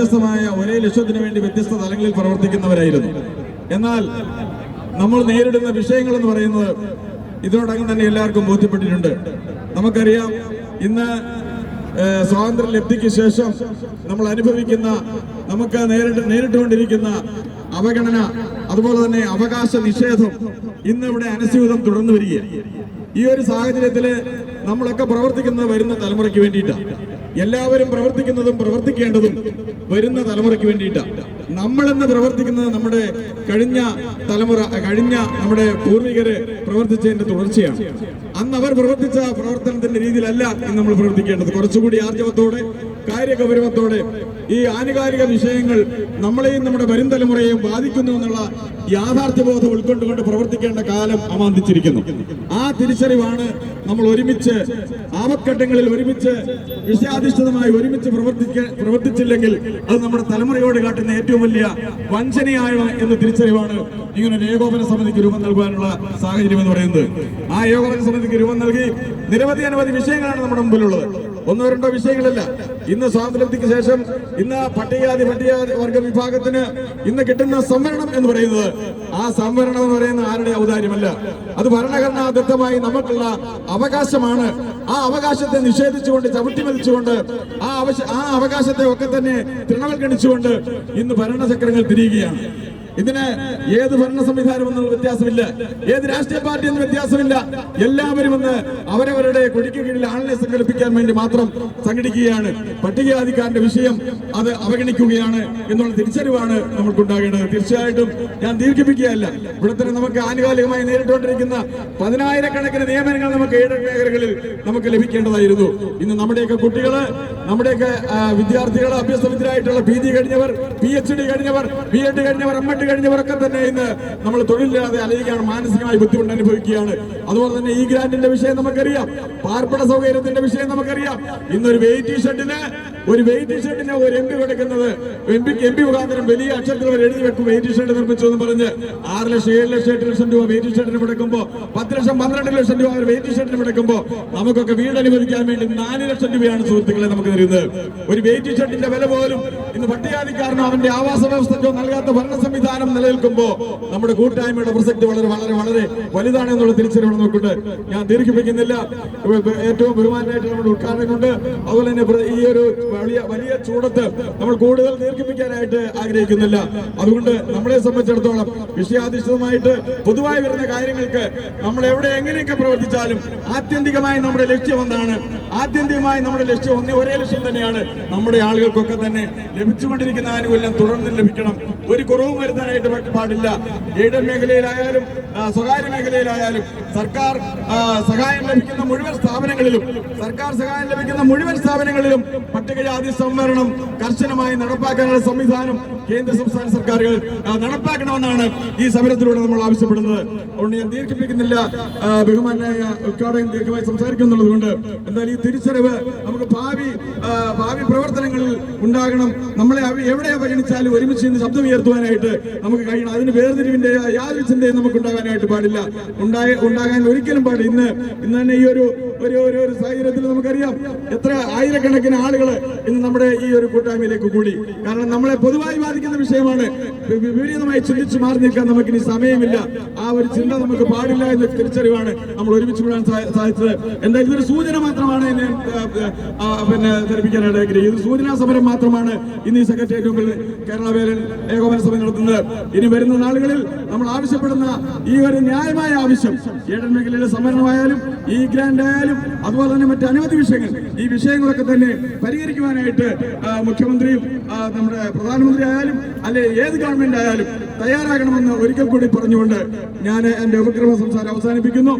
വ്യത്യസ്തമായ ഒരേ ലക്ഷ്യത്തിന് വേണ്ടി വ്യത്യസ്ത തലങ്ങളിൽ പ്രവർത്തിക്കുന്നവരായിരുന്നു. എന്നാൽ നമ്മൾ നേരിടുന്ന വിഷയങ്ങൾ എന്ന് പറയുന്നത് ഇതിനോടകം തന്നെ എല്ലാവർക്കും ബോധ്യപ്പെട്ടിട്ടുണ്ട്. നമുക്കറിയാം ഇന്ന് സ്വാതന്ത്ര്യ ലബ്ധിക്ക് ശേഷം നമ്മൾ അനുഭവിക്കുന്ന നമുക്ക് നേരിട്ട് നേരിട്ടുകൊണ്ടിരിക്കുന്ന അവഗണന അതുപോലെ തന്നെ അവകാശ നിഷേധം ഇന്ന് ഇവിടെ അനുസ്യൂതം തുടർന്നു വരികയാണ്. ഈ ഒരു സാഹചര്യത്തിൽ നമ്മളൊക്കെ പ്രവർത്തിക്കുന്നത് വരുന്ന തലമുറയ്ക്ക് വേണ്ടിയിട്ടാണ്. എല്ലാവരും പ്രവർത്തിക്കുന്നതും പ്രവർത്തിക്കേണ്ടതും വരുന്ന തലമുറയ്ക്ക് വേണ്ടിയിട്ടാണ് നമ്മളെന്ന് പ്രവർത്തിക്കുന്നത് നമ്മുടെ കഴിഞ്ഞ തലമുറ കഴിഞ്ഞ നമ്മുടെ പൂർവികര് പ്രവർത്തിച്ചതിന്റെ തുടർച്ചയാണ്. അന്ന് അവർ പ്രവർത്തിച്ച പ്രവർത്തനത്തിന്റെ രീതിയിലല്ല ഇന്ന് നമ്മൾ പ്രവർത്തിക്കേണ്ടത്. കുറച്ചുകൂടി ആർജവത്തോടെ കാര്യഗൗരവത്തോടെ ഈ ആനുകാലിക വിഷയങ്ങൾ നമ്മളെയും നമ്മുടെ വരും തലമുറയെയും ബാധിക്കുന്നു എന്നുള്ള യാഥാർത്ഥ്യബോധം ഉൾക്കൊണ്ടുകൊണ്ട് പ്രവർത്തിക്കേണ്ട കാലം അമാന്തിച്ചിരിക്കുന്നു. ആ തിരിച്ചറിവാണ് നമ്മൾ ഒരുമിച്ച് ആപത്ഘട്ടങ്ങളിൽ ഒരുമിച്ച് വിഷയാധിഷ്ഠിതമായി ഒരുമിച്ച് പ്രവർത്തിക്ക പ്രവർത്തിച്ചില്ലെങ്കിൽ അത് നമ്മുടെ തലമുറയോട് കാട്ടുന്ന ഏറ്റവും വലിയ വഞ്ചനയാണ് എന്ന തിരിച്ചറിവാണ് ഇങ്ങനെ ഒരു ഏകോപന സമിതിക്ക് രൂപം നൽകാനുള്ള സാഹചര്യം എന്ന് പറയുന്നത്. ആ ഏകോപന സമിതിക്ക് രൂപം നൽകി നിരവധി അനവധി വിഷയങ്ങളാണ് നമ്മുടെ മുമ്പിലുള്ളത്. ഒന്നോ രണ്ടോ വിഷയങ്ങളല്ല. ഇന്ന് സ്വാതന്ത്ര്യത്തിന് ശേഷം ഇന്ന് പട്ടികജാതി പട്ടികജാതി വർഗ വിഭാഗത്തിന് ഇന്ന് കിട്ടുന്ന സംവരണം എന്ന് പറയുന്നത് ആ സംവരണം എന്ന് പറയുന്ന ആരുടെ ഔദാര്യമല്ല. അത് ഭരണഘടനാദത്തമായി നമുക്കുള്ള അവകാശമാണ്. ആ അവകാശത്തെ നിഷേധിച്ചുകൊണ്ട് ചവിട്ടിമതിച്ചുകൊണ്ട് ആ അവകാശത്തെ ഒക്കെ തന്നെ തൃണവൽഗണിച്ചുകൊണ്ട് ഇന്ന് ഭരണചക്രങ്ങൾ തിരിയുകയാണ്. ഇതിന് ഏത് ഭരണ സംവിധാനം എന്നുള്ള വ്യത്യാസമില്ല. ഏത് രാഷ്ട്രീയ പാർട്ടി എന്ന വ്യത്യാസമില്ല. എല്ലാവരും ഇന്ന് അവരവരുടെ കൊടിക്ക് കീഴിൽ ആളിനെ സംഘടിപ്പിക്കാൻ വേണ്ടി മാത്രം സംഘടിക്കുകയാണ്. പട്ടികജാതിക്കാരന്റെ വിഷയം അത് അവഗണിക്കുകയാണ് എന്നുള്ള തിരിച്ചറിവാണ് നമുക്കുണ്ടാകേണ്ടത് തീർച്ചയായിട്ടും ഞാൻ ദീർഘിപ്പിക്കുകയല്ല. ഇവിടെ തന്നെ നമുക്ക് ആനുകാലികമായി നേരിട്ടുകൊണ്ടിരിക്കുന്ന പതിനായിരക്കണക്കിന് നിയമനങ്ങൾ നമുക്ക് ഏഴ് നമുക്ക് ലഭിക്കേണ്ടതായിരുന്നു. ഇന്ന് നമ്മുടെയൊക്കെ കുട്ടികൾ നമ്മുടെയൊക്കെ വിദ്യാർത്ഥികൾ അഭ്യസ്തവിദ്യരായിട്ടുള്ള പി ജി കഴിഞ്ഞവർ പി എച്ച് ഡി കഴിഞ്ഞവർ ബി എഡ് കഴിഞ്ഞവർ എം എഡ് കഴിഞ്ഞവരൊക്കെ തന്നെ ഇന്ന് നമ്മൾ തൊഴിലില്ലാതെ അലയുകയാണ് മാനസികമായി ബുദ്ധിമുട്ട് അനുഭവിക്കുകയാണ്. അതുപോലെ തന്നെ ഈ ഗ്രാന്റിന്റെ വിഷയം നമുക്കറിയാം. പാർപ്പിട സൗകര്യത്തിന്റെ വിഷയം നമുക്കറിയാം. ഇന്നൊരു വെയിറ്റ് ഷർട്ടിന് ഒരു വെയിറ്റ് ഷർട്ടിന് ഒരു എം പി കൊടുക്കുന്നത്. എം പിക്ക് എം പി മുഖാന്തരം വലിയ അക്ഷരത്തിൽ അവർ എഴുതി വെക്കും. വെയിറ്റ് ഷർട്ട് നിർമ്മിച്ചു എന്ന് പറഞ്ഞ് ആറ് ലക്ഷം ഏഴ് ലക്ഷം എട്ട് ലക്ഷം രൂപ വെയിറ്റ് ഷർട്ടിന് മുടക്കുമ്പോൾ പത്ത് ലക്ഷം പന്ത്രണ്ട് ലക്ഷം രൂപ അവർ വെയിറ്റ് ഷർട്ടിന് മുടക്കുമ്പോൾ നമുക്കൊക്കെ വീട് അനുവദിക്കാൻ വേണ്ടി നാല് ലക്ഷം രൂപയാണ് സുഹൃത്തുക്കളെ നമുക്ക് തരുന്നത്. ഒരു വെയിറ്റ് ഷർട്ടിന്റെ വില പോലും ഇന്ന് പട്ടികാതിക്കാരനോ അവന്റെ ആവാസ വ്യവസ്ഥയ്ക്കോ നൽകാത്ത ഭരണ സംവിധാനം നിലനിൽക്കുമ്പോൾ നമ്മുടെ കൂട്ടായ്മയുടെ പ്രസക്തി വളരെ വളരെ വളരെ വലുതാണ് എന്നുള്ള തിരിച്ചറിവ് നമുക്കുണ്ട്. ഞാൻ ദീർഘിപ്പിക്കുന്നില്ല. ഏറ്റവും ബഹുമാനായിട്ട് നമ്മുടെ ഉദ്ഘാടനം കൊണ്ട് അതുപോലെ തന്നെ ഈ ഒരു വലിയ വലിയ ചൂടത്ത് നമ്മൾ കൂടുതൽ ദീർഘിപ്പിക്കാനായിട്ട് ആഗ്രഹിക്കുന്നില്ല. അതുകൊണ്ട് നമ്മളെ സംബന്ധിച്ചിടത്തോളം വിഷയാധിഷ്ഠിതമായിട്ട് പൊതുവായി വരുന്ന കാര്യങ്ങൾക്ക് നമ്മൾ എവിടെ എങ്ങനെയൊക്കെ പ്രവർത്തിച്ചാലും ആത്യന്തികമായി നമ്മുടെ ലക്ഷ്യം എന്താണ്? ആത്യന്തികമായി നമ്മുടെ ലക്ഷ്യം ഒന്നേ ഒരേ ലക്ഷ്യം തന്നെയാണ്. നമ്മുടെ ആളുകൾക്കൊക്കെ തന്നെ ലഭിച്ചുകൊണ്ടിരിക്കുന്ന ആനുകൂല്യം തുടർന്ന് ലഭിക്കണം. ഒരു കുറവും വരുത്താനായിട്ട് പാടില്ല. എയ്ഡഡ് മേഖലയിലായാലും സ്വകാര്യ മേഖലയിലായാലും സർക്കാർ സഹായം ലഭിക്കുന്ന മുഴുവൻ സ്ഥാപനങ്ങളിലും സർക്കാർ സഹായം ലഭിക്കുന്ന മുഴുവൻ സ്ഥാപനങ്ങളിലും പട്ടികജാതി സംവരണം കർശനമായി നടപ്പാക്കാനുള്ള സംവിധാനം കേന്ദ്ര സംസ്ഥാന സർക്കാരുകൾ നടപ്പാക്കണമെന്നാണ് ഈ സമരത്തിലൂടെ നമ്മൾ ആവശ്യപ്പെടുന്നത്. അതുകൊണ്ട് ഞാൻ ദീർഘിപ്പിക്കുന്നില്ല. ബഹുമാനായ ഉദ്ഘാടകൻ ദീർഘമായി സംസാരിക്കുന്നുള്ളത് കൊണ്ട് എന്തായാലും ഈ തിരിച്ചറിവ് നമുക്ക് ഭാവി ഭാവി പ്രവർത്തനങ്ങളിൽ ഉണ്ടാകണം. നമ്മളെ എവിടെ പരിഗണിച്ചാലും ഒരുമിച്ച് നിന്ന് ശബ്ദം ഉയർത്തുവാനായിട്ട് നമുക്ക് കഴിയണം. അതിന് വേർതിരിവിന്റെ യാതൊരു ചിന്തയും നമുക്ക് ഉണ്ടാകാനായിട്ട് പാടില്ല. ഉണ്ടായ ഉണ്ടാകാൻ ഒരിക്കലും പാടില്ല. ഇന്ന് ഇന്ന് തന്നെ ഈ ഒരു ഒരു ഒരു സാഹചര്യത്തിൽ നമുക്കറിയാം എത്ര ആയിരക്കണക്കിന് ആളുകൾ ഇന്ന് നമ്മുടെ ഈ ഒരു കൂട്ടായ്മയിലേക്ക് കൂടി. കാരണം നമ്മളെ പൊതുവായി ബാധിക്കുന്ന വിഷയമാണ്. വിപരീതമായി ചിന്തിച്ചു മാറി നിൽക്കാൻ നമുക്ക് ഇനി സമയമില്ല. ആ ഒരു ചിന്ത നമുക്ക് പാടില്ല എന്ന തിരിച്ചറിവാണ് നമ്മൾ ഒരുമിച്ച് വിടാൻ സാധിച്ചത്. എന്തായാലും ഇതൊരു സൂചന മാത്രമാണ് എന്നെ പിന്നെ ധരിപ്പിക്കാനായിട്ട് ഇത് സൂചനാ സമരം മാത്രമാണ് ഇന്ന് ഈ സെക്രട്ടേറിയറ്റ് മുമ്പിൽ കേരള വേലൻ ഏകോപന സഭ നടത്തുന്നത്. ഇനി വരുന്ന നാളുകളിൽ നമ്മൾ ആവശ്യപ്പെടുന്ന ഈ ഒരു ന്യായമായ ആവശ്യം ഏഴൻ മേഖലയിലെ സംവരണമായാലും ഈ ഗ്രാൻഡ് ആയാലും അതുപോലെ തന്നെ മറ്റ് അനവധി വിഷയങ്ങൾ. ഈ വിഷയങ്ങളൊക്കെ തന്നെ പരിഹരിക്കുവാനായിട്ട് മുഖ്യമന്ത്രിയും നമ്മുടെ പ്രധാനമന്ത്രി ആയാലും അല്ലെ ഏത് ഗവൺമെന്റ് ആയാലും തയ്യാറാകണമെന്ന് ഒരിക്കൽ കൂടി പറഞ്ഞുകൊണ്ട് ഞാൻ എന്റെ ഉപക്രമ സംസാരം അവസാനിപ്പിക്കുന്നു.